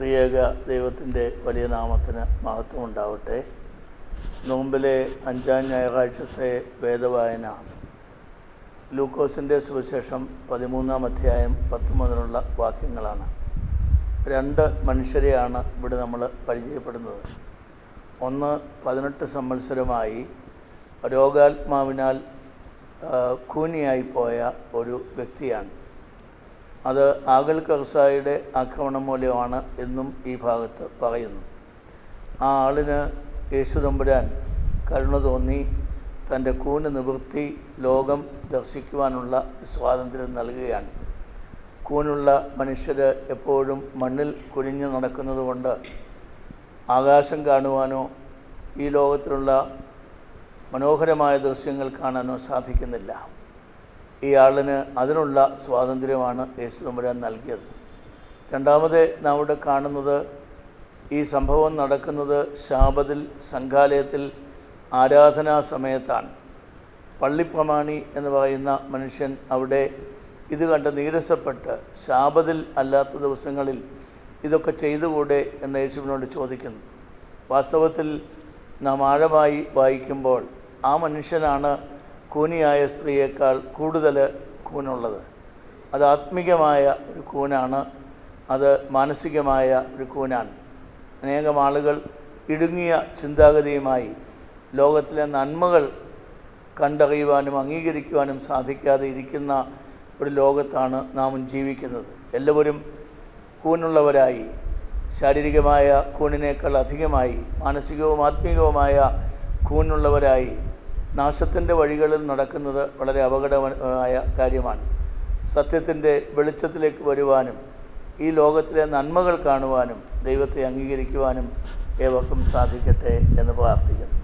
ത്രിയേക ദൈവത്തിന്റെ വലിയ നാമത്തിന് മഹത്വം ഉണ്ടാവട്ടെ. നോമ്പിലെ അഞ്ചാം ഞായറാഴ്ചത്തെ വേദവായന. ലൂക്കോസിന്റെ സുവിശേഷം പതിമൂന്നാം അധ്യായം പത്ത് മുതലുള്ള വാക്യങ്ങളാണ്. രണ്ട് മനുഷ്യരെയാണ് ഇവിടെ നമ്മൾ പരിചയപ്പെടുന്നത്. ഒന്ന് പതിനെട്ട് സംവത്സരമായി രോഗാത്മാവിനാൽ കൂനിയായി പോയ ഒരു വ്യക്തിയാണ്. അത് ആഗൽ കർസായുടെ ആക്രമണം മൂലമാണ് എന്നും ഈ ഭാഗത്ത് പറയുന്നു. ആ ആളിന് യേശുദമ്പുരാൻ കരുണ തോന്നി തന്റെ കൂന് നിവൃത്തി ലോകം ദർശിക്കുവാനുള്ള സ്വാതന്ത്ര്യം നൽകുകയാണ്. കൂനുള്ള മനുഷ്യർ എപ്പോഴും മണ്ണിൽ കുനിഞ്ഞു നടക്കുന്നതുകൊണ്ട് ആകാശം കാണുവാനോ ഈ ലോകത്തിലുള്ള മനോഹരമായ ദൃശ്യങ്ങൾ കാണാനോ സാധിക്കുന്നില്ല. ഈ ആളിന് അതിനുള്ള സ്വാതന്ത്ര്യമാണ് യേശു തമ്പുരാൻ നൽകിയത്. രണ്ടാമത് നാം ഇവിടെ കാണുന്നത് ഈ സംഭവം നടക്കുന്നത് ശാപതിൽ സംഘാലയത്തിൽ ആരാധനാ സമയത്താണ്. പള്ളിപ്രമാണി എന്ന് പറയുന്ന മനുഷ്യൻ അവിടെ ഇത് കണ്ട് നീരസപ്പെട്ട് ശാപതിൽ അല്ലാത്ത ദിവസങ്ങളിൽ ഇതൊക്കെ ചെയ്തുകൂടെ എന്ന് യേശുവിനോട് ചോദിക്കുന്നു. വാസ്തവത്തിൽ നാം ആഴമായി വായിക്കുമ്പോൾ ആ മനുഷ്യനാണ് കൂനിയായ സ്ത്രീയേക്കാൾ കൂടുതൽ കൂനുള്ളത്. അത് ആത്മികമായ ഒരു കൂനാണ്. അത് മാനസികമായ ഒരു കൂനാണ്. അനേകം ആളുകൾ ഇടുങ്ങിയ ചിന്താഗതിയുമായി ലോകത്തിലെ നന്മകൾ കണ്ടറിയുവാനും അംഗീകരിക്കുവാനും സാധിക്കാതെ ഇരിക്കുന്ന ഒരു ലോകത്താണ് നാം ജീവിക്കുന്നത്. എല്ലാവരും കൂനുള്ളവരായി ശാരീരികമായ കൂണിനേക്കാൾ അധികമായി മാനസികവും ആത്മീകവുമായ കൂനുള്ളവരായി നാശത്തിന്റെ വഴികളിൽ നടക്കുന്നത് വളരെ അപകടമായ കാര്യമാണ്. സത്യത്തിന്റെ വെളിച്ചത്തിലേക്ക് വരുവാനും ഈ ലോകത്തിലെ നന്മകൾ കാണുവാനും ദൈവത്തെ അംഗീകരിക്കുവാനും ഏവർക്കും സാധിക്കട്ടെ എന്ന് പ്രാർത്ഥിക്കുന്നു.